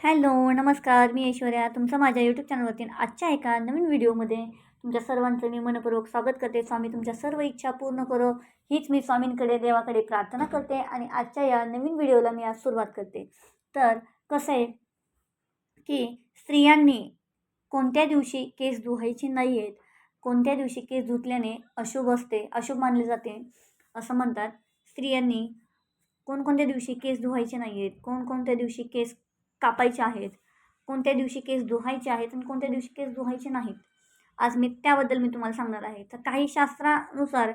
Hello नमस्कार. मी ऐश्वर्या. तुमचं माझ्या यूट्यूब चॅनलवरती आजच्या एका नवीन व्हिडिओमध्ये तुमच्या सर्वांचं मी मनपूर्वक स्वागत करते. स्वामी तुमच्या सर्व इच्छा पूर्ण करो. हीच मी स्वामींकडे देवाकडे प्रार्थना करते आणि आजच्या या नवीन व्हिडिओला मी आज सुरुवात करते. तर कसं आहे की स्त्रियांनी कोणत्या दिवशी केस धुवायचे नाही आहेत कोणत्या दिवशी केस धुतल्याने अशुभ असते अशुभ मानले जाते असं म्हणतात. स्त्रियांनी कोणकोणत्या दिवशी केस धुवायचे नाही आहेत कोणकोणत्या दिवशी केस कापायचे आहेत. कोणत्या दिवशी केस धुवायचे आहेत आणि कोणत्या दिवशी केस धुवायचे नाहीत. आज मी त्याबद्दल मी तुम्हाला सांगणार आहे. तर काही शास्त्रानुसार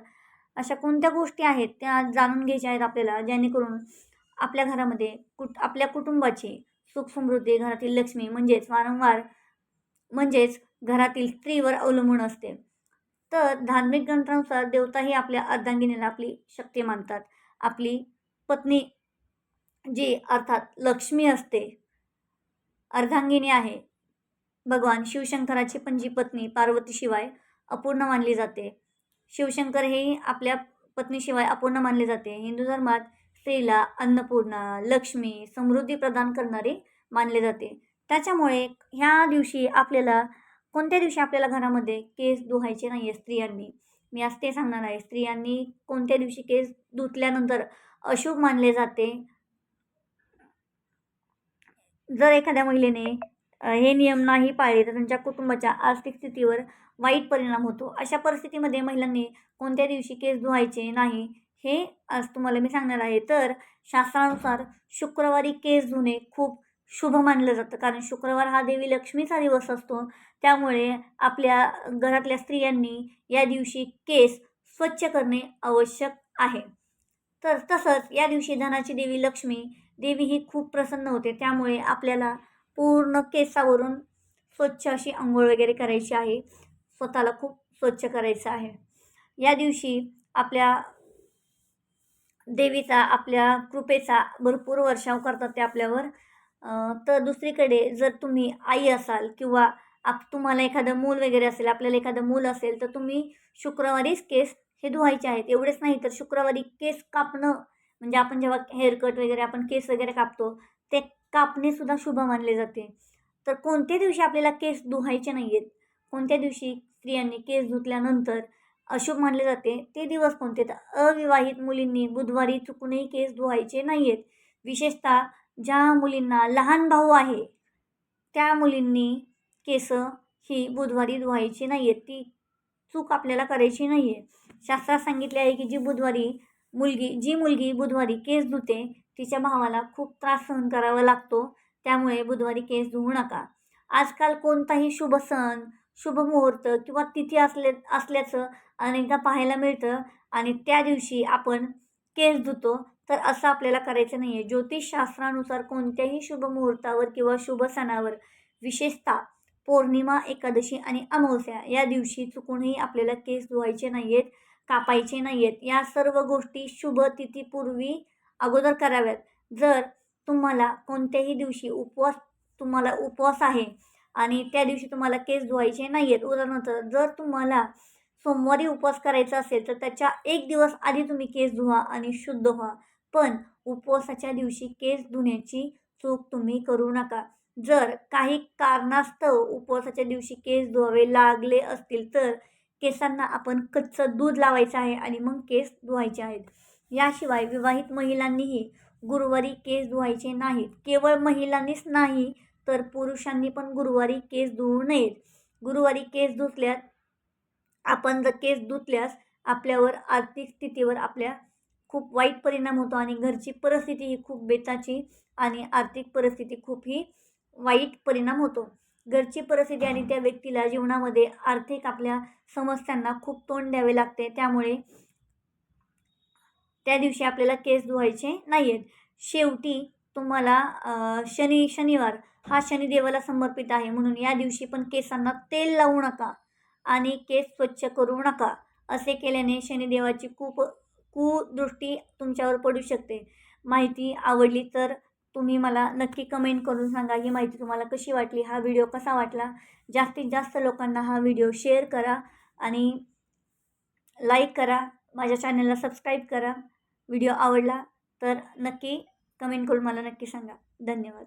अशा कोणत्या गोष्टी आहेत त्या जाणून घ्यायच्या आहेत आपल्याला जेणेकरून आपल्या घरामध्ये कुट आपल्या कुटुंबाची सुख समृद्धी घरातील लक्ष्मी म्हणजेच वारंवार म्हणजेच घरातील स्त्रीवर अवलंबून असते. तर धार्मिक ग्रंथानुसार देवताही आपल्या अर्धांगिनीला आपली शक्ती मानतात. आपली पत्नी जी अर्थात लक्ष्मी असते अर्धांगिनी आहे. भगवान शिवशंकराची पण जी पत्नी पार्वतीशिवाय अपूर्ण मानली जाते. शिवशंकर हे आपल्या पत्नीशिवाय अपूर्ण मानले जाते. हिंदू धर्मात स्त्रीला अन्नपूर्णा लक्ष्मी समृद्धी प्रदान करणारी मानले जाते. त्याच्यामुळे ह्या दिवशी आपल्याला कोणत्या दिवशी आपल्याला घरामध्ये केस धुवायचे नाही आहे स्त्रियांनी? मी आज ते सांगणार आहे. स्त्रियांनी कोणत्या दिवशी केस धुतल्यानंतर अशुभ मानले जाते? जर एखाद्या महिलेने हे नियम नाही पाळले तर त्यांच्या कुटुंबाच्या आर्थिक स्थितीवर वाईट परिणाम होतो. अशा परिस्थितीमध्ये महिलांनी कोणत्या दिवशी केस धुवायचे नाही हे आज तुम्हाला मी सांगणार आहे. तर शास्त्रानुसार शुक्रवारी केस धुणे खूप शुभ मानलं जातं. कारण शुक्रवार हा देवी लक्ष्मीचा दिवस असतो. त्यामुळे आपल्या घरातल्या स्त्रियांनी या दिवशी केस स्वच्छ करणे आवश्यक आहे. तर तसंच या दिवशी धनाची देवी लक्ष्मी देवी ही खूप प्रसन्न होते. त्यामुळे आपल्याला पूर्ण केसावरून स्वच्छ अशी आंघोळ वगैरे करायची आहे. स्वतःला खूप स्वच्छ करायचं आहे. या दिवशी आपल्या देवीचा आपल्या कृपेचा भरपूर वर्षाव करतात ते आपल्यावर. तर दुसरीकडे जर तुम्ही आई असाल किंवा आप तुम्हाला एखादं मूल वगैरे असेल आपल्याला एखादं मूल असेल तर तुम्ही शुक्रवारीच केस हे धुवायचे आहेत. एवढेच नाही तर शुक्रवारी केस कापणं म्हणजे आपण जेव्हा हेअरकट वगैरे आपण केस वगैरे कापतो ते कापणेसुद्धा शुभ मानले जाते. तर कोणत्या दिवशी आपल्याला केस धुवायचे नाही आहेत कोणत्या दिवशी स्त्रियांनी केस धुतल्यानंतर अशुभ मानले जाते? ते दिवस कोणते? तर अविवाहित मुलींनी बुधवारी चुकूनही केस धुवायचे नाही आहेत विशेषतः ज्या मुलींना लहान भाऊ आहे त्या मुलींनी केस ही बुधवारी धुवायची नाही आहेत ती चूक आपल्याला करायची नाही आहे शास्त्रात सांगितले आहे की जी बुधवारी मुलगी जी मुलगी बुधवारी केस धुते तिच्या भावाला खूप त्रास सहन करावा लागतो त्यामुळे बुधवारी केस धुवू नका. आजकाल कोणताही शुभ सण शुभ मुहूर्त किंवा तिथी असले असल्याचं अनेकदा पाहायला मिळतं आणि त्या दिवशी आपण केस धुतो तर असं आपल्याला करायचं नाही आहे ज्योतिषशास्त्रानुसार कोणत्याही शुभ मुहूर्तावर किंवा शुभ सणावर विशेषतः पौर्णिमा एकादशी आणि अमावस्या या दिवशी चुकूनही आपल्याला केस धुवायचे नाही आहेत कापायचे नाही आहेत या सर्व गोष्टी शुभ तिथीपूर्वी अगोदर कराव्यात. जर तुम्हाला कोणत्याही दिवशी उपवास तुम्हाला उपवास आहे आणि त्या दिवशी तुम्हाला केस धुवायचे नाही आहेत उदाहरणार्थ जर तुम्हाला सोमवारी उपवास करायचा असेल तर त्याच्या एक दिवस आधी तुम्ही केस धुवा आणि शुद्ध व्हा. पण उपवासाच्या दिवशी केस धुण्याची चूक तुम्ही करू नका. जर काही कारणास्तव उपवासाच्या दिवशी केस धुवावे लागले असतील तर केसांना आपण कच्चं दूध लावायचं आहे आणि मग केस धुवायचे आहेत. याशिवाय विवाहित महिलांनीही गुरुवारी केस धुवायचे नाहीत. केवळ महिलांनीच नाही तर पुरुषांनी पण गुरुवारी केस धुवू नयेत. गुरुवारी केस धुतल्यात आपण जर केस धुतल्यास आपल्यावर आर्थिक स्थितीवर आपल्या खूप वाईट परिणाम होतो आणि घरची परिस्थिती ही खूप बेताची आणि आर्थिक परिस्थिती खूप ही वाईट परिणाम होतो. घरची परिस्थिती आणि त्या व्यक्तीला जीवनामध्ये आर्थिक आपल्या समस्यांना खूप तोंड द्यावे लागते. त्यामुळे त्या दिवशी आपल्याला केस धुवायचे नाही आहेत शेवटी तुम्हाला शनी शनिवार हा शनिदेवाला समर्पित आहे. म्हणून या दिवशी पण केसांना तेल लावू नका आणि केस स्वच्छ करू नका. असे केल्याने शनिदेवाची खूप कुदृष्टी तुमच्यावर पडू शकते. माहिती आवडली तर तुम्ही मला नक्की कमेंट करून सांगा. ही माहिती तुम्हाला कशी वाटली? हा व्हिडिओ कसा वाटला? जास्तीत जास्त लोकांना हा व्हिडिओ शेअर करा आणि लाईक करा. माझ्या चॅनलला सबस्क्राईब करा. व्हिडिओ आवडला तर नक्की कमेंट करून मला नक्की सांगा. धन्यवाद.